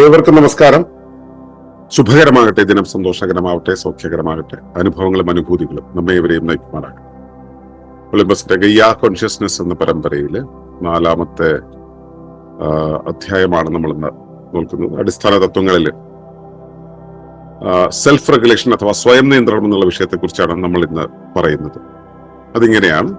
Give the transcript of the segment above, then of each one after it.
ഏവർക്കും നമസ്കാരം. ശുഭകരമാകട്ടെ ദിനം സന്തോഷകരമാവട്ടെ സൗഖ്യകരമാകട്ടെ അനുഭവങ്ങളും അനുഭൂതികളും നമ്മെ ഇവരെയും നയിക്കുമാറാകട്ടെ. ഗയ്യ കോൺഷ്യസ്നെസ് എന്ന പരമ്പരയിൽ നാലാമത്തെ അധ്യായമാണ് നമ്മൾ ഇന്ന് നോക്കുന്നത്. അടിസ്ഥാന തത്വങ്ങളിൽ സെൽഫ് റെഗുലേഷൻ അഥവാ സ്വയം നിയന്ത്രണം എന്നുള്ള വിഷയത്തെ കുറിച്ചാണ് നമ്മൾ ഇന്ന് പറയുന്നത്. അതിങ്ങനെയാണ്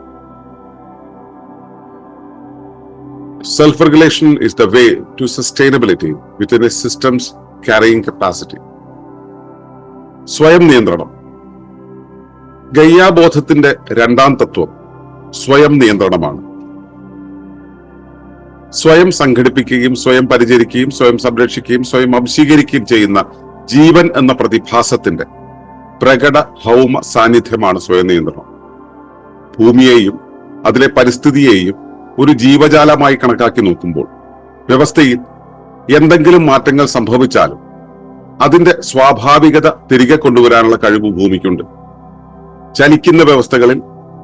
self regulation is the way to sustainability within a system's carrying capacity. സ്വയം നിയന്ത്രണം ഗയ്യാബോധത്തിന്റെ രണ്ടാം തത്വം സ്വയം നിയന്ത്രണമാണ്. സ്വയം സംഘടിപ്പിക്കുകയും സ്വയം പരിചരിക്കുകയും സ്വയം സംരക്ഷിക്കുകയും സ്വയം അംശീകരിക്കുകയും ചെയ്യുന്ന ജീവൻ എന്ന പ്രതിഭാസത്തിന്റെ പ്രകട ഭൗമ സാന്നിധ്യമാണ് സ്വയം നിയന്ത്രണം. ഭൂമിയെയും അതിലെ പരിസ്ഥിതിയെയും ഒരു ജീവജാലമായി കണക്കാക്കി നോക്കുമ്പോൾ വ്യവസ്ഥയിൽ എന്തെങ്കിലും മാറ്റങ്ങൾ സംഭവിച്ചാലും അതിന്റെ സ്വാഭാവികത തിരികെ കൊണ്ടുവരാനുള്ള കഴിവ് ഭൂമിക്കുണ്ട്. ചലിക്കുന്ന വ്യവസ്ഥകളിൽ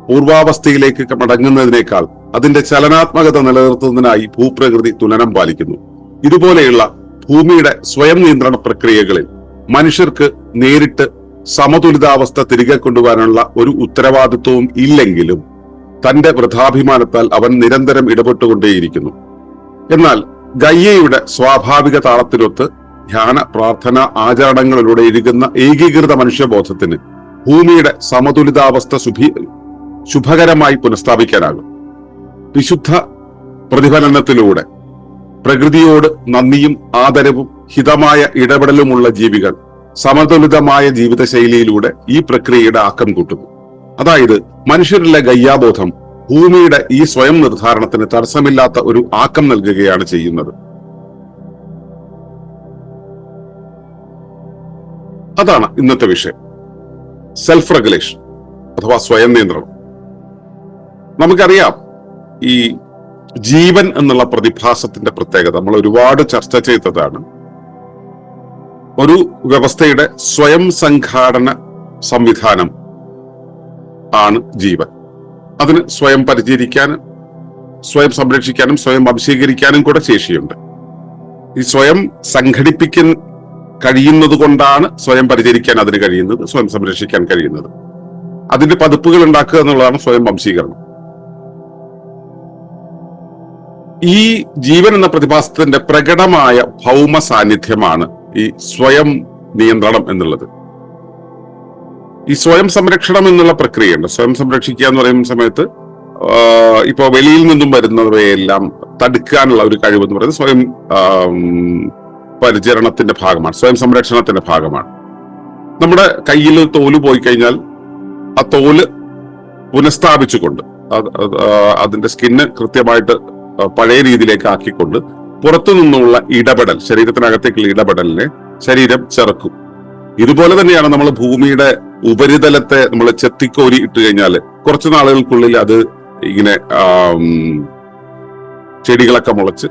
പൂർവാവസ്ഥയിലേക്ക് മടങ്ങുന്നതിനേക്കാൾ അതിന്റെ ചലനാത്മകത നിലനിർത്തുന്നതിനായി ഭൂപ്രകൃതി തുലനം പാലിക്കുന്നു. ഇതുപോലെയുള്ള ഭൂമിയുടെ സ്വയം നിയന്ത്രണ പ്രക്രിയകളിൽ മനുഷ്യർക്ക് നേരിട്ട് സമതുലിതാവസ്ഥ തിരികെ കൊണ്ടുവരാനുള്ള ഒരു ഉത്തരവാദിത്വവും ഇല്ലെങ്കിലും തന്റെ വൃഥാഭിമാനത്താൽ അവൻ നിരന്തരം ഇടപെട്ടുകൊണ്ടേയിരിക്കുന്നു. എന്നാൽ ഗയ്യയുടെ സ്വാഭാവിക താളത്തിലൊത്ത് ധ്യാന പ്രാർത്ഥന ആചരണങ്ങളിലൂടെ ഇഴുകുന്ന ഏകീകൃത മനുഷ്യബോധത്തിന് ഭൂമിയുടെ സമതുലിതാവസ്ഥ ശുഭി ശുഭകരമായി പുനഃസ്ഥാപിക്കാനാകും. വിശുദ്ധ പ്രതിഫലനത്തിലൂടെ പ്രകൃതിയോട് നന്ദിയും ആദരവും ഹിതമായ ഇടപെടലുമുള്ള ജീവികൾ സമതുലിതമായ ജീവിതശൈലിയിലൂടെ ഈ പ്രക്രിയയുടെ ആക്കം കൂട്ടുന്നു. അതായത് മനുഷ്യരിലെ ഗയ്യാബോധം ഭൂമിയുടെ ഈ സ്വയം നിർദ്ധാരണത്തിന് തടസ്സമില്ലാത്ത ഒരു ആക്കം നൽകുകയാണ് ചെയ്യുന്നത്. അതാണ് ഇന്നത്തെ വിഷയം. സെൽഫ് റെഗുലേഷൻ അഥവാ സ്വയം നിയന്ത്രണം. നമുക്കറിയാം ഈ ജീവൻ എന്നുള്ള പ്രതിഭാസത്തിന്റെ പ്രത്യേകത നമ്മൾ ഒരുപാട് ചർച്ച ചെയ്തതാണ്. ഒരു വ്യവസ്ഥയുടെ സ്വയം സംഘാടന സംവിധാനം ആണ് ജീവൻ. അതിന് സ്വയം പരിചരിക്കാനും സ്വയം സംരക്ഷിക്കാനും സ്വയം വംശീകരിക്കാനും കൂടെ ശേഷിയുണ്ട്. ഈ സ്വയം സംഘടിപ്പിക്കാൻ കഴിയുന്നത് കൊണ്ടാണ് സ്വയം പരിചരിക്കാൻ അതിന് കഴിയുന്നത് സ്വയം സംരക്ഷിക്കാൻ കഴിയുന്നത്. അതിന്റെ പതിപ്പുകൾ ഉണ്ടാക്കുക എന്നുള്ളതാണ് സ്വയം വംശീകരണം. ഈ ജീവൻ എന്ന പ്രതിഭാസത്തിന്റെ പ്രകടമായ ഭൗമ സാന്നിധ്യമാണ് ഈ സ്വയം നിയന്ത്രണം എന്നുള്ളത്. ഈ സ്വയം സംരക്ഷണം എന്നുള്ള പ്രക്രിയയുണ്ട്. സ്വയം സംരക്ഷിക്കുക എന്ന് പറയുന്ന സമയത്ത് ഇപ്പൊ വെളിയിൽ നിന്നും വരുന്നവയെല്ലാം തടുക്കാനുള്ള ഒരു കഴിവ് എന്ന് പറയുന്നത് സ്വയം പരിചരണത്തിന്റെ ഭാഗമാണ്. സ്വയം സംരക്ഷണത്തിന്റെ ഭാഗമാണ്. നമ്മുടെ കയ്യിൽ തോൽ പോയി കഴിഞ്ഞാൽ ആ തോൽ പുനഃസ്ഥാപിച്ചുകൊണ്ട് അതിന്റെ സ്കിന്ന് കൃത്യമായിട്ട് പഴയ രീതിയിലേക്ക് ആക്കിക്കൊണ്ട് പുറത്തു നിന്നുള്ള ഇടപെടൽ ശരീരത്തിനകത്തേക്കുള്ള ഇടപെടലിനെ ശരീരം ചെറുക്കും. ഇതുപോലെ തന്നെയാണ് നമ്മൾ ഭൂമിയുടെ ഉപരിതലത്തെ നമ്മൾ ചെത്തിക്കോരി ഇട്ട് കഴിഞ്ഞാൽ കുറച്ച് നാളുകൾക്കുള്ളിൽ അത് ഇങ്ങനെ ചെടികളൊക്കെ മുളച്ച്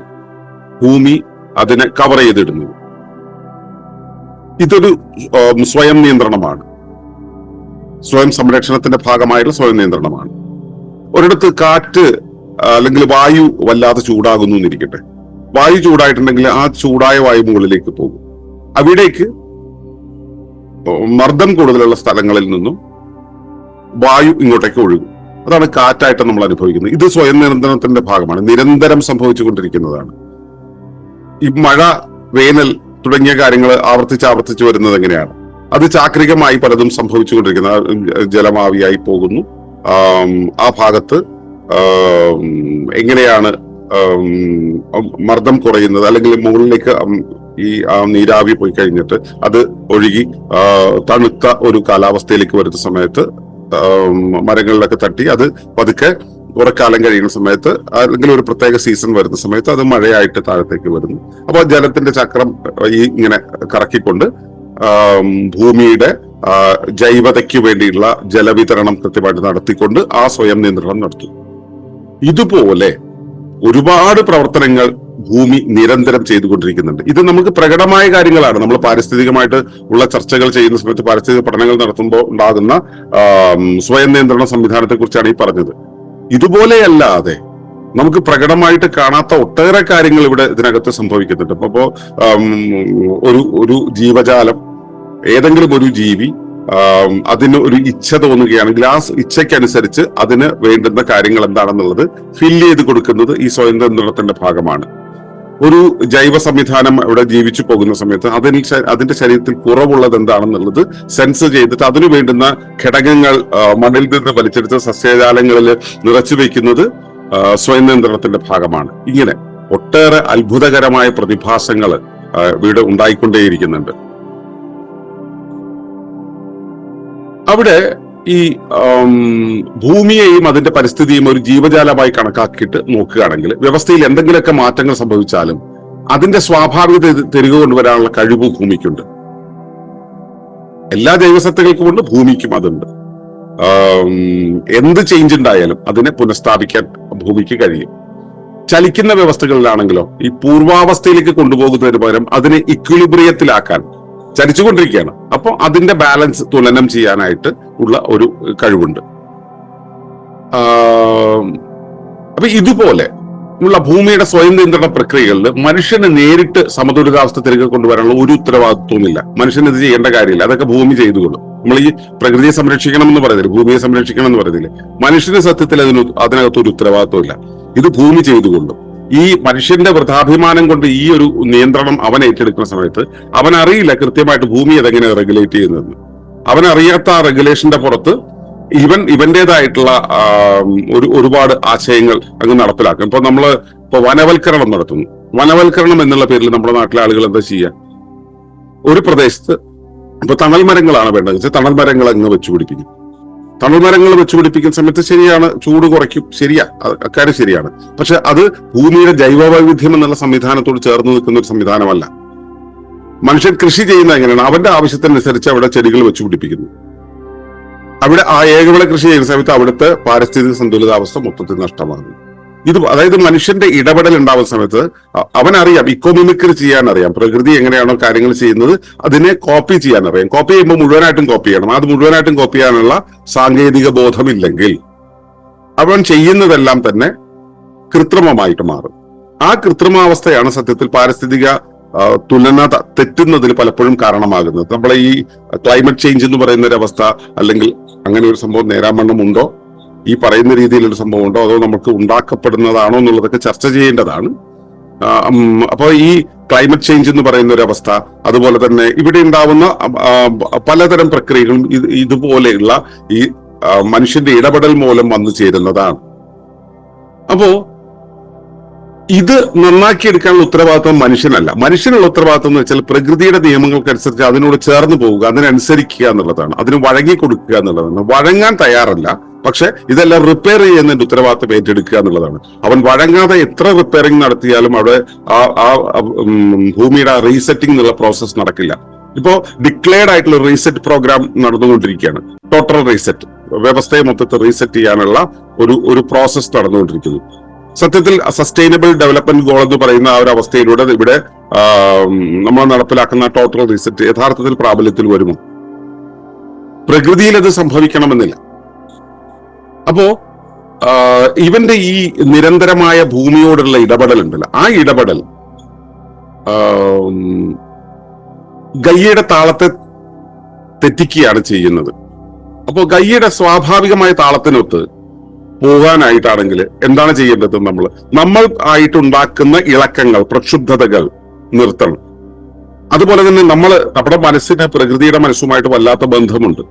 ഭൂമി അതിനെ കവർ ചെയ്തിടുന്നു ഇതൊരു സ്വയം നിയന്ത്രണമാണ്. സ്വയം സംരക്ഷണത്തിന്റെ ഭാഗമായിട്ടുള്ള സ്വയം നിയന്ത്രണമാണ്. ഒരിടത്ത് കാറ്റ് അല്ലെങ്കിൽ വായു വല്ലാതെ ചൂടാകുന്നു എന്നിരിക്കട്ടെ. വായു ചൂടായിട്ടുണ്ടെങ്കിൽ ആ ചൂടായ വായു മുകളിലേക്ക് പോകും. അവിടേക്ക് മർദ്ദം കൂടുതലുള്ള സ്ഥലങ്ങളിൽ നിന്നും വായു ഇങ്ങോട്ടേക്ക് ഒഴുകും. അതാണ് കാറ്റായിട്ട് നമ്മൾ അനുഭവിക്കുന്നത്. ഇത് സ്വയം നിയന്ത്രണത്തിന്റെ ഭാഗമാണ്. നിരന്തരം സംഭവിച്ചുകൊണ്ടിരിക്കുന്നതാണ്. ഈ മഴ വേനൽ തുടങ്ങിയ കാര്യങ്ങൾ ആവർത്തിച്ച് ആവർത്തിച്ച് വരുന്നത് എങ്ങനെയാണ്? അത് ചാക്രികമായി പലതും സംഭവിച്ചുകൊണ്ടിരിക്കുന്ന ജലമാവിയായി പോകുന്നു. ആ ഭാഗത്ത് എങ്ങനെയാണ് മർദ്ദം കുറയുന്നത്? അല്ലെങ്കിൽ മുകളിലേക്ക് ഈ നീരാവി പോയി കഴിഞ്ഞിട്ട് അത് ഒഴുകി തണുത്ത ഒരു കാലാവസ്ഥയിലേക്ക് വരുന്ന സമയത്ത് മരങ്ങളിലൊക്കെ തട്ടി അത് പതുക്കെ കുറക്കാലം കഴിയുന്ന സമയത്ത് അല്ലെങ്കിൽ ഒരു പ്രത്യേക സീസൺ വരുന്ന സമയത്ത് അത് മഴയായിട്ട് താഴത്തേക്ക് വരുന്നു. അപ്പോൾ ജലത്തിന്റെ ചക്രം ഈ ഇങ്ങനെ കറക്കിക്കൊണ്ട് ഭൂമിയുടെ ജൈവതയ്ക്ക് വേണ്ടിയുള്ള ജലവിതരണം കൃത്യമായിട്ട് നടത്തിക്കൊണ്ട് ആ സ്വയം നിയന്ത്രണം നടത്തും ഇതുപോലെ ഒരുപാട് പ്രവർത്തനങ്ങൾ ഭൂമി നിരന്തരം ചെയ്തുകൊണ്ടിരിക്കുന്നുണ്ട്. ഇത് നമുക്ക് പ്രകടമായ കാര്യങ്ങളാണ്. നമ്മൾ പാരിസ്ഥിതികമായിട്ട് ഉള്ള ചർച്ചകൾ ചെയ്യുന്ന സമയത്ത് പാരിസ്ഥിതിക പഠനങ്ങൾ നടത്തുമ്പോൾ ഉണ്ടാകുന്ന സ്വയം നിയന്ത്രണ സംവിധാനത്തെ കുറിച്ചാണ് ഈ പറഞ്ഞത്. ഇതുപോലെയല്ലാതെ നമുക്ക് പ്രകടമായിട്ട് കാണാത്ത ഒട്ടേറെ കാര്യങ്ങൾ ഇവിടെ ഇതിനകത്ത് സംഭവിക്കുന്നുണ്ട്. അപ്പോ ഒരു ഒരു ജീവജാലം ഏതെങ്കിലും ഒരു ജീവി അതിന് ഒരു ഇച്ഛ തോന്നുകയാണെങ്കിൽ ആ ഇച്ഛയ്ക്കനുസരിച്ച് അതിന് വേണ്ടുന്ന കാര്യങ്ങൾ എന്താണെന്നുള്ളത് ഫില്ല് ചെയ്ത് കൊടുക്കുന്നത് ഈ സ്വയം നിയന്ത്രണത്തിന്റെ ഭാഗമാണ്. ഒരു ജൈവ സംവിധാനം ഇവിടെ ജീവിച്ചു പോകുന്ന സമയത്ത് അതിന് അതിന്റെ ശരീരത്തിൽ കുറവുള്ളത് എന്താണെന്നുള്ളത് സെൻസ് ചെയ്തിട്ട് അതിനു വേണ്ടുന്ന ഘടകങ്ങൾ മണ്ണിൽ നിന്ന് വലിച്ചെടുത്ത് സസ്യജാലങ്ങളിൽ നിറച്ചു വെക്കുന്നത് സ്വയം നിയന്ത്രണത്തിന്റെ ഭാഗമാണ്. ഇങ്ങനെ ഒട്ടേറെ അത്ഭുതകരമായ പ്രതിഭാസങ്ങൾ ഇവിടെ ഉണ്ടായിക്കൊണ്ടേയിരിക്കുന്നുണ്ട്. അവിടെ ഈ ഭൂമിയെയും അതിന്റെ പരിസ്ഥിതിയും ഒരു ജീവജാലമായി കണക്കാക്കിയിട്ട് നോക്കുകയാണെങ്കിൽ വ്യവസ്ഥയിൽ എന്തെങ്കിലുമൊക്കെ മാറ്റങ്ങൾ സംഭവിച്ചാലും അതിന്റെ സ്വാഭാവികത തിരികെ കൊണ്ടുവരാനുള്ള കഴിവ് ഭൂമിക്കുണ്ട്. എല്ലാ ജൈവസത്തകൾക്കും ഉണ്ട് ഭൂമിക്കും അതുണ്ട്. എന്ത് ചേഞ്ച് ഉണ്ടായാലും അതിനെ പുനഃസ്ഥാപിക്കാൻ ഭൂമിക്ക് കഴിയും. ചലിക്കുന്ന വ്യവസ്ഥകളിലാണെങ്കിലോ ഈ പൂർവാവസ്ഥയിലേക്ക് കൊണ്ടുപോകുന്നതിന് പകരം അതിനെ ഇക്വിലിബ്രിയത്തിലാക്കാൻ ചലിച്ചുകൊണ്ടിരിക്കുകയാണ്. അപ്പോൾ അതിന്റെ ബാലൻസ് തുലനം ചെയ്യാനായിട്ട് ഉള്ള ഒരു കഴിവുണ്ട്. അപ്പൊ ഇതുപോലെ ഉള്ള ഭൂമിയുടെ സ്വയം നിയന്ത്രണ പ്രക്രിയകളിൽ മനുഷ്യന് നേരിട്ട് സമതുലിതാവസ്ഥ തിരികെ കൊണ്ടുവരാനുള്ള ഒരു ഉത്തരവാദിത്വമില്ല മനുഷ്യന് ഇത് ചെയ്യേണ്ട കാര്യമില്ല. അതൊക്കെ ഭൂമി ചെയ്തുകൊള്ളും. നമ്മൾ ഈ പ്രകൃതിയെ സംരക്ഷിക്കണം എന്ന് പറയുന്നില്ല ഭൂമിയെ സംരക്ഷിക്കണം എന്ന് പറയുന്നില്ല മനുഷ്യന് സത്യത്തിൽ അതിന് അതിനകത്ത് ഒരു ഉത്തരവാദിത്വമില്ല. ഇത് ഭൂമി ചെയ്തുകൊള്ളും. ഈ മനുഷ്യന്റെ വൃഥാഭിമാനം കൊണ്ട് ഈ ഒരു നിയന്ത്രണം അവൻ ഏറ്റെടുക്കുന്ന സമയത്ത് അവൻ അറിയില്ല കൃത്യമായിട്ട് ഭൂമി അതെങ്ങനെ റെഗുലേറ്റ് ചെയ്യുന്നതെന്ന്. അവൻ അറിയാത്ത ആ റെഗുലേഷന്റെ പുറത്ത് ഇവൻ ഇവന്റേതായിട്ടുള്ള ഒരു ഒരുപാട് ആശയങ്ങൾ അങ്ങ് നടപ്പിലാക്കും. ഇപ്പൊ നമ്മൾ ഇപ്പൊ വനവൽക്കരണം നടത്തുന്നു. വനവൽക്കരണം എന്നുള്ള പേരിൽ നമ്മുടെ നാട്ടിലെ ആളുകൾ എന്താ ചെയ്യുക ഒരു പ്രദേശത്ത് ഇപ്പൊ തണൽ മരങ്ങളാണ് വേണ്ടത്. വെച്ചാൽ തണൽ മരങ്ങൾ അങ്ങ് വെച്ചു പിടിപ്പിക്കും തണൽ മരങ്ങൾ വെച്ചു പിടിപ്പിക്കുന്ന സമയത്ത് ശരിയാണ് ചൂട് കുറയ്ക്കും ശരിയാ അക്കാര്യം ശരിയാണ്. പക്ഷെ അത് ഭൂമിയുടെ ജൈവ വൈവിധ്യം എന്നുള്ള സംവിധാനത്തോട് ചേർന്ന് നിൽക്കുന്ന ഒരു സംവിധാനമല്ല. മനുഷ്യൻ കൃഷി ചെയ്യുന്ന എങ്ങനെയാണ്? അവന്റെ ആവശ്യത്തിനനുസരിച്ച് അവിടെ ചെടികൾ വെച്ചു പിടിപ്പിക്കുന്നു. അവിടെ ആ ഏകവിള കൃഷി ചെയ്യുന്ന സമയത്ത് അവിടുത്തെ പാരിസ്ഥിതിക സന്തുലിതാവസ്ഥ മൊത്തത്തിൽ നഷ്ടമാകും ഇത് അതായത് മനുഷ്യന്റെ ഇടപെടൽ ഉണ്ടാവുന്ന സമയത്ത് അവനറിയാം ഇക്കോമിമിക്രി ചെയ്യാൻ അറിയാം പ്രകൃതി എങ്ങനെയാണോ കാര്യങ്ങൾ ചെയ്യുന്നത് അതിനെ കോപ്പി ചെയ്യാൻ അറിയാം കോപ്പി ചെയ്യുമ്പോൾ മുഴുവനായിട്ടും കോപ്പി ചെയ്യണം. അത് മുഴുവനായിട്ടും കോപ്പി ചെയ്യാനുള്ള സാങ്കേതിക ബോധമില്ലെങ്കിൽ അവൻ ചെയ്യുന്നതെല്ലാം തന്നെ കൃത്രിമമായിട്ട് മാറും. ആ കൃത്രിമാവസ്ഥയാണ് സത്യത്തിൽ പാരിസ്ഥിതിക തുലന തെറ്റുന്നതിന് പലപ്പോഴും കാരണമാകുന്നത്. നമ്മളെ ഈ ക്ലൈമറ്റ് ചേഞ്ച് എന്ന് പറയുന്ന ഒരു അവസ്ഥ അല്ലെങ്കിൽ അങ്ങനെ ഒരു സംഭവം നേരാമണ്ണം ഉണ്ടോ? ഈ പറയുന്ന രീതിയിലൊരു സംഭവം ഉണ്ടോ അതോ നമുക്ക് ഉണ്ടാക്കപ്പെടുന്നതാണോ എന്നുള്ളതൊക്കെ ചർച്ച ചെയ്യേണ്ടതാണ്. അപ്പോൾ അപ്പൊ ഈ ക്ലൈമറ്റ് ചേഞ്ച് എന്ന് പറയുന്ന ഒരു അവസ്ഥ അതുപോലെ തന്നെ ഇവിടെ ഉണ്ടാവുന്ന പലതരം പ്രക്രിയകളും ഇത് ഇതുപോലെയുള്ള ഈ മനുഷ്യന്റെ ഇടപെടൽ മൂലം വന്നു ചേരുന്നതാണ്. അപ്പോ ഇത് നന്നാക്കിയെടുക്കാനുള്ള ഉത്തരവാദിത്വം മനുഷ്യനല്ല. മനുഷ്യനുള്ള ഉത്തരവാദിത്വം എന്ന് വെച്ചാൽ പ്രകൃതിയുടെ നിയമങ്ങൾക്കനുസരിച്ച് അതിനോട് ചേർന്ന് പോവുക അതിനനുസരിക്കുക എന്നുള്ളതാണ്. അതിന് വഴങ്ങി കൊടുക്കുക എന്നുള്ളതാണ്. വഴങ്ങാൻ തയ്യാറല്ല. പക്ഷെ ഇതെല്ലാം റിപ്പയർ ചെയ്യുന്നതിന്റെ ഉത്തരവാദിത്വം ഏറ്റെടുക്കുക എന്നുള്ളതാണ്. അവൻ വഴങ്ങാതെ എത്ര റിപ്പയറിംഗ് നടത്തിയാലും അവിടെ ആ ആ ഭൂമിയുടെ റീസെറ്റിംഗ് എന്നുള്ള പ്രോസസ് നടക്കില്ല. ഇപ്പോ ഡിക്ലെയർഡ് ആയിട്ടുള്ള റീസെറ്റ് പ്രോഗ്രാം നടന്നുകൊണ്ടിരിക്കുകയാണ്. ടോട്ടൽ റീസെറ്റ് വ്യവസ്ഥയെ മൊത്തത്തിൽ റീസെറ്റ് ചെയ്യാനുള്ള ഒരു ഒരു പ്രോസസ് നടന്നുകൊണ്ടിരിക്കുന്നു. സത്യത്തിൽ സസ്റ്റൈനബിൾ ഡെവലപ്മെന്റ് ഗോൾ എന്ന് പറയുന്ന ആ ഒരു അവസ്ഥയിലൂടെ ഇവിടെ നമ്മൾ നടപ്പിലാക്കുന്ന ടോട്ടൽ റീസെറ്റ് യഥാർത്ഥത്തിൽ പ്രാബല്യത്തിൽ വരുമോ? പ്രകൃതിയിൽ അത് സംഭവിക്കണമെന്നില്ല. അപ്പോ ഇവന്റെ ഈ നിരന്തരമായ ഭൂമിയോടുള്ള ഇടപെടൽ ഉണ്ടല്ലോ ആ ഇടപെടൽ ഗയ്യയുടെ താളത്തെ തെറ്റിക്കുകയാണ് ചെയ്യുന്നത്. അപ്പോൾ ഗയ്യയുടെ സ്വാഭാവികമായ താളത്തിനൊത്ത് പോകാനായിട്ടാണെങ്കിൽ എന്താണ് ചെയ്യേണ്ടത് നമ്മൾ? നമ്മൾ ആയിട്ടുണ്ടാക്കുന്ന ഇളക്കങ്ങൾ പ്രക്ഷുബ്ധതകൾ നിർത്തണം. അതുപോലെ തന്നെ നമ്മൾ നമ്മുടെ മനസ്സിന് പ്രകൃതിയുടെ മനസ്സുമായിട്ട് വല്ലാത്ത ബന്ധമുണ്ട്.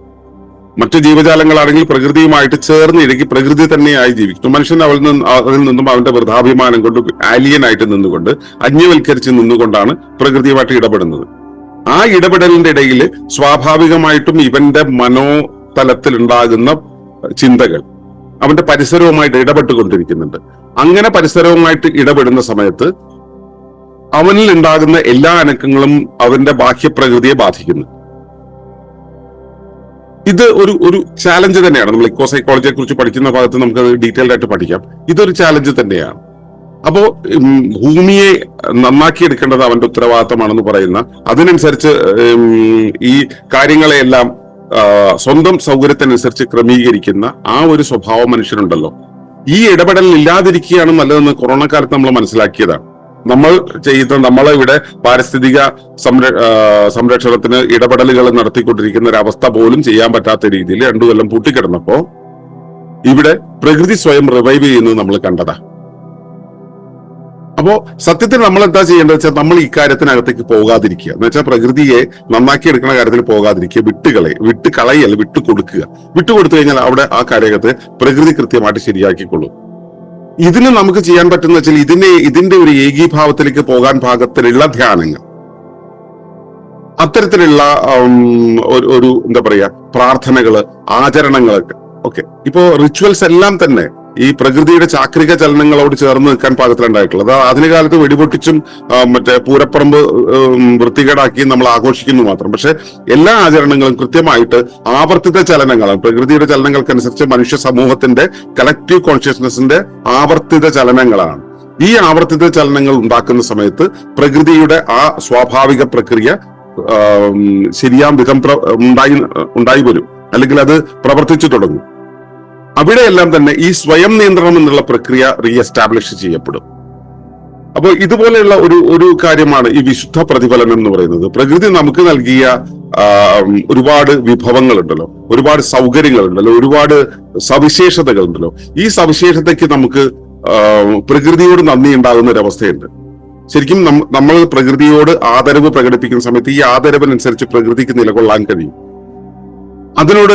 മറ്റു ജീവജാലങ്ങളാണെങ്കിൽ പ്രകൃതിയുമായിട്ട് ചേർന്ന് ഇഴകി പ്രകൃതി തന്നെയായി ജീവിക്കുന്നു. മനുഷ്യൻ അവൾ നിന്ന് അതിൽ നിന്നും അവന്റെ വൃദ്ധാഭിമാനം കൊണ്ട് ആലിയനായിട്ട് നിന്നുകൊണ്ട് അന്യവൽക്കരിച്ച് നിന്നുകൊണ്ടാണ് പ്രകൃതിയുമായിട്ട് ഇടപെടുന്നത്. ആ ഇടപെടലിന്റെ ഇടയിൽ സ്വാഭാവികമായിട്ടും ഇവന്റെ മനോതലത്തിൽ ഉണ്ടാകുന്ന ചിന്തകൾ അവന്റെ പരിസരവുമായിട്ട് ഇടപെട്ടുകൊണ്ടിരിക്കുന്നുണ്ട്. അങ്ങനെ പരിസരവുമായിട്ട് ഇടപെടുന്ന സമയത്ത് അവനിൽ ഉണ്ടാകുന്ന എല്ലാ അനക്കങ്ങളും അവന്റെ ബാഹ്യപ്രകൃതിയെ ബാധിക്കുന്നു. ഇത് ഒരു ഒരു ചാലഞ്ച് തന്നെയാണ്. നമ്മൾ ഇക്കോ സൈക്കോളജിയെ കുറിച്ച് പഠിക്കുന്ന ഭാഗത്ത് നമുക്ക് ഡീറ്റെയിൽഡ് ആയിട്ട് പഠിക്കാം. ഇതൊരു ചാലഞ്ച് തന്നെയാണ്. അപ്പോ ഭൂമിയെ ഭൂമിയെ നന്നാക്കിയെടുക്കേണ്ടത് അവന്റെ ഉത്തരവാദിത്തമാണെന്ന് പറയുന്ന അതിനനുസരിച്ച് ഈ കാര്യങ്ങളെയെല്ലാം സ്വന്തം സൗകര്യത്തിനനുസരിച്ച് ക്രമീകരിക്കുന്ന ആ ഒരു സ്വഭാവം മനുഷ്യനുണ്ടല്ലോ. ഈ ഇടപെടൽ ഇല്ലാതിരിക്കുകയാണ് നല്ലതെന്ന് കൊറോണ കാലത്ത് നമ്മൾ മനസ്സിലാക്കിയതാണ്. നമ്മൾ ചെയ്ത നമ്മളെ ഇവിടെ പാരിസ്ഥിതിക സംര സംരക്ഷണത്തിന് ഇടപെടലുകൾ നടത്തിക്കൊണ്ടിരിക്കുന്ന ഒരു അവസ്ഥ പോലും ചെയ്യാൻ പറ്റാത്ത രീതിയിൽ രണ്ടു കൊല്ലം പൂട്ടിക്കിടന്നപ്പോ ഇവിടെ പ്രകൃതി സ്വയം റിവൈവ് ചെയ്യുന്നത് നമ്മൾ കണ്ടതാ. അപ്പോ സത്യത്തിൽ നമ്മൾ എന്താ ചെയ്യേണ്ടത് വെച്ചാൽ നമ്മൾ ഇക്കാര്യത്തിനകത്തേക്ക് കാര്യത്തിനകത്തേക്ക് പോകാതിരിക്കുക. എന്ന് വെച്ചാൽ പ്രകൃതിയെ നന്നാക്കി എടുക്കുന്ന കാര്യത്തിൽ പോകാതിരിക്കുക. വിട്ടുകളെ വിട്ട് കളയല്ല വിട്ടു കൊടുക്കുക വിട്ടു കഴിഞ്ഞാൽ അവിടെ ആ കാര്യത്തെ പ്രകൃതി കൃത്യമായിട്ട് ശരിയാക്കിക്കൊള്ളും. ഇതിന് നമുക്ക് ചെയ്യാൻ പറ്റുന്ന വെച്ചാൽ ഇതിനെ ഇതിന്റെ ഒരു ഏകീഭാവത്തിലേക്ക് പോകാൻ പാകത്തിലുള്ള ധ്യാനങ്ങൾ. അത്തരത്തിലുള്ള ഒരു എന്താ പറയാ പ്രാർത്ഥനകൾ ആചരണങ്ങളൊക്കെ. ഓക്കെ. ഇപ്പോ റിച്വൽസ് എല്ലാം തന്നെ ഈ പ്രകൃതിയുടെ ചാക്രിക ചലനങ്ങളോട് ചേർന്ന് നിൽക്കാൻ പാകത്തിലുണ്ടായിട്ടുള്ളത്. അത് ആധുനിക കാലത്ത് വെടിപൊട്ടിച്ചും മറ്റേ പൂരപ്പറമ്പ് വൃത്തികേടാക്കി നമ്മൾ ആഘോഷിക്കുന്നു മാത്രം. പക്ഷെ എല്ലാ ആചരണങ്ങളും കൃത്യമായിട്ട് ആവർത്തിത ചലനങ്ങളാണ്. പ്രകൃതിയുടെ ചലനങ്ങൾക്കനുസരിച്ച് മനുഷ്യ സമൂഹത്തിന്റെ കളക്റ്റീവ് കോൺഷ്യസ്നെസിന്റെ ആവർത്തിത ചലനങ്ങളാണ്. ഈ ആവർത്തിത ചലനങ്ങൾ ഉണ്ടാക്കുന്ന സമയത്ത് പ്രകൃതിയുടെ ആ സ്വാഭാവിക പ്രക്രിയ ശരിയാം വിധം ഉണ്ടായി ഉണ്ടായി വരും. അല്ലെങ്കിൽ അത് പ്രവർത്തിച്ചു തുടങ്ങും. അവിടെയെല്ലാം തന്നെ ഈ സ്വയം നിയന്ത്രണം എന്നുള്ള പ്രക്രിയ റീഎസ്റ്റാബ്ലിഷ് ചെയ്യപ്പെടും. അപ്പോൾ ഇതുപോലെയുള്ള ഒരു ഒരു കാര്യമാണ് ഈ വിശുദ്ധ പ്രതിഫലനം എന്ന് പറയുന്നത്. പ്രകൃതി നമുക്ക് നൽകിയ ഒരുപാട് വിഭവങ്ങളുണ്ടല്ലോ. ഒരുപാട് സൗകര്യങ്ങളുണ്ടല്ലോ. ഒരുപാട് സവിശേഷതകളുണ്ടല്ലോ. ഈ സവിശേഷതയ്ക്ക് നമുക്ക് പ്രകൃതിയോട് നന്ദി ഉണ്ടാകുന്ന ഒരവസ്ഥയുണ്ട് ശരിക്കും നമ്മൾ പ്രകൃതിയോട് ആദരവ് പ്രകടിപ്പിക്കുന്ന സമയത്ത് ഈ ആദരവിനനുസരിച്ച് പ്രകൃതിക്ക് നിലകൊള്ളാൻ കഴിയും. അതിനോട്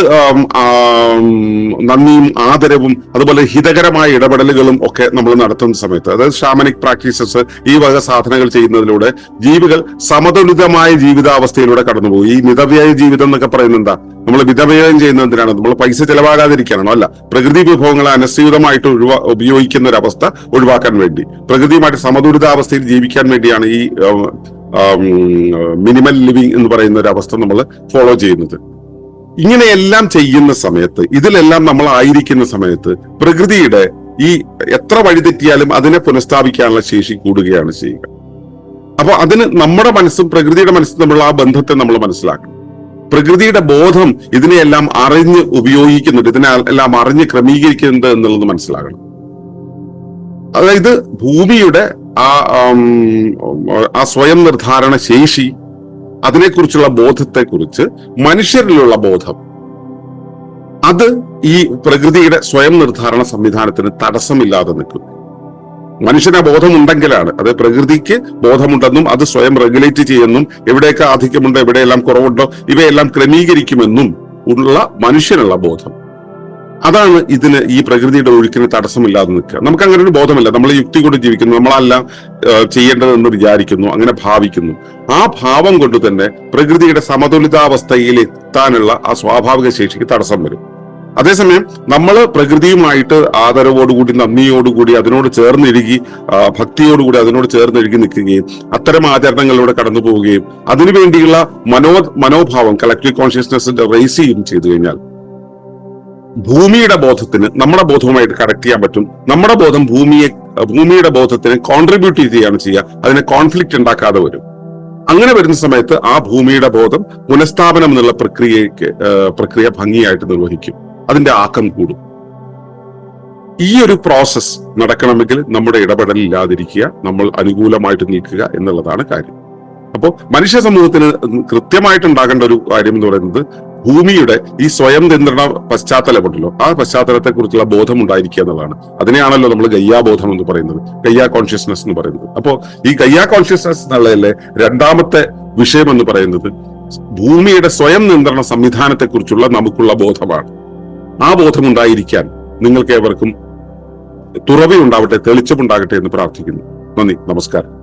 നന്ദിയും ആദരവും അതുപോലെ ഹിതകരമായ ഇടപെടലുകളും ഒക്കെ നമ്മൾ നടത്തുന്ന സമയത്ത് അതായത് ഷാമനിക് പ്രാക്ടീസസ് ഈ വക സാധനങ്ങൾ ചെയ്യുന്നതിലൂടെ ജീവികൾ സമതുലിതമായ ജീവിതാവസ്ഥയിലൂടെ കടന്നുപോകും. ഈ മിതവ്യയ ജീവിതം എന്നൊക്കെ പറയുന്നത് എന്താ? നമ്മൾ മിതവ്യയം ചെയ്യുന്നത് എന്തിനാണ്? നമ്മൾ പൈസ ചെലവാകാതിരിക്കാനാണോ അല്ല. പ്രകൃതി വിഭവങ്ങളെ അനസ്യൂതമായിട്ട് ഒഴിവാ ഉപയോഗിക്കുന്ന ഒരു അവസ്ഥ ഒഴിവാക്കാൻ വേണ്ടി. പ്രകൃതിയുമായിട്ട് സമതുലിതാവസ്ഥയിൽ ജീവിക്കാൻ വേണ്ടിയാണ് ഈ മിനിമൽ ലിവിങ് എന്ന് പറയുന്ന ഒരു അവസ്ഥ നമ്മൾ ഫോളോ ചെയ്യുന്നത്. ഇങ്ങനെയെല്ലാം ചെയ്യുന്ന സമയത്ത് ഇതിലെല്ലാം നമ്മൾ ആയിരിക്കുന്ന സമയത്ത് പ്രകൃതിയുടെ ഈ എത്ര വഴിതെറ്റിയാലും അതിനെ പുനഃസ്ഥാപിക്കാനുള്ള ശേഷി കൂടുകയാണ് ചെയ്യുക. അപ്പൊ അതിന് നമ്മുടെ മനസ്സും പ്രകൃതിയുടെ മനസ്സും തമ്മിലുള്ള ആ ബന്ധത്തെ നമ്മൾ മനസ്സിലാക്കണം. പ്രകൃതിയുടെ ബോധം ഇതിനെയെല്ലാം അറിഞ്ഞ് ഉപയോഗിക്കുന്നുണ്ട് ഇതിനെ എല്ലാം അറിഞ്ഞ് ക്രമീകരിക്കുന്നുണ്ട് എന്നുള്ളത് മനസ്സിലാകണം അതായത് ഭൂമിയുടെ ആ ആ സ്വയം നിർദ്ധാരണ ശേഷി അതിനെക്കുറിച്ചുള്ള ബോധത്തെക്കുറിച്ച് മനുഷ്യരിലുള്ള ബോധം. അത് ഈ പ്രകൃതിയുടെ സ്വയം നിർദ്ധാരണ സംവിധാനത്തിന് തടസ്സമില്ലാതെ നിൽക്കുന്നു മനുഷ്യന് ബോധമുണ്ടെങ്കിലാണ് അത് പ്രകൃതിക്ക് ബോധമുണ്ടെന്നും അത് സ്വയം റെഗുലേറ്റ് ചെയ്യുമെന്നും എവിടെയൊക്കെ ആധിക്യമുണ്ടോ എവിടെയെല്ലാം കുറവുണ്ടോ ഇവയെല്ലാം ക്രമീകരിക്കുമെന്നും ഉള്ള മനുഷ്യനുള്ള ബോധം. അതാണ് ഇതിന് ഈ പ്രകൃതിയുടെ ഒഴുക്കിന് തടസ്സമില്ലാതെ നിൽക്കുക. നമുക്ക് അങ്ങനെ ഒരു ബോധമല്ല. നമ്മൾ യുക്തി കൊണ്ട് ജീവിക്കുന്നു. നമ്മളെല്ലാം ചെയ്യേണ്ടതെന്ന് വിചാരിക്കുന്നു. അങ്ങനെ ഭാവിക്കുന്നു. ആ ഭാവം കൊണ്ട് തന്നെ പ്രകൃതിയുടെ സമതുലിതാവസ്ഥയിൽ എത്താനുള്ള ആ സ്വാഭാവിക ശേഷിക്ക് തടസ്സം വരും. അതേസമയം നമ്മൾ പ്രകൃതിയുമായിട്ട് ആദരവോടുകൂടി നന്ദിയോടുകൂടി അതിനോട് ചേർന്നിഴുകി ആ, ഭക്തിയോടുകൂടി അതിനോട് ചേർന്നിഴുകി നിൽക്കുകയും അത്തരം ആചരണങ്ങളിലൂടെ കടന്നു പോവുകയും അതിനുവേണ്ടിയുള്ള മനോ മനോഭാവം കളക്റ്റീവ് കോൺഷ്യസ്നെസ് റേസ് ചെയ്യുകയും ചെയ്തു കഴിഞ്ഞാൽ ഭൂമിയുടെ ബോധത്തിന് നമ്മുടെ ബോധവുമായിട്ട് കണക്ട് ചെയ്യാൻ പറ്റും. നമ്മുടെ ബോധം ഭൂമിയെ ഭൂമിയുടെ ബോധത്തിന് കോൺട്രിബ്യൂട്ട് ചെയ്യുകയാണ് ചെയ്യുക. അതിനെ കോൺഫ്ലിക്റ്റ് ഉണ്ടാക്കാതെ വരും. അങ്ങനെ വരുന്ന സമയത്ത് ആ ഭൂമിയുടെ ബോധം പുനഃസ്ഥാപനം എന്നുള്ള പ്രക്രിയക്ക് പ്രക്രിയ ഭംഗിയായിട്ട് നിർവഹിക്കും. അതിന്റെ ആക്കം കൂടും. ഈ ഒരു പ്രോസസ് നടക്കണമെങ്കിൽ നമ്മുടെ ഇടപെടൽ ഇല്ലാതിരിക്കുക നമ്മൾ അനുകൂലമായിട്ട് നിൽക്കുക എന്നുള്ളതാണ് കാര്യം. അപ്പോൾ മനുഷ്യ സമൂഹത്തിന് കൃത്യമായിട്ട് ഉണ്ടാകേണ്ട ഒരു കാര്യം എന്ന് പറയുന്നത് ഭൂമിയുടെ ഈ സ്വയം നിയന്ത്രണ പശ്ചാത്തലമുണ്ടല്ലോ. ആ പശ്ചാത്തലത്തെ കുറിച്ചുള്ള ബോധം ഉണ്ടായിരിക്കുക എന്നുള്ളതാണ്. അതിനെയാണല്ലോ നമ്മൾ ഗയ്യാബോധം എന്ന് പറയുന്നത്. ഗയ്യാ കോൺഷ്യസ്നസ് എന്ന് പറയുന്നത്. അപ്പോ ഈ ഗയ്യാ കോൺഷ്യസ്നസ് എന്നുള്ളതിലെ രണ്ടാമത്തെ വിഷയം എന്ന് പറയുന്നത് ഭൂമിയുടെ സ്വയം നിയന്ത്രണ സംവിധാനത്തെ കുറിച്ചുള്ള നമുക്കുള്ള ബോധമാണ്. ആ ബോധം ഉണ്ടായിരിക്കാൻ നിങ്ങൾക്ക് ഏവർക്കും തുറവിയുണ്ടാവട്ടെ തെളിച്ചമുണ്ടാകട്ടെ എന്ന് പ്രാർത്ഥിക്കുന്നു. നന്ദി. നമസ്കാരം.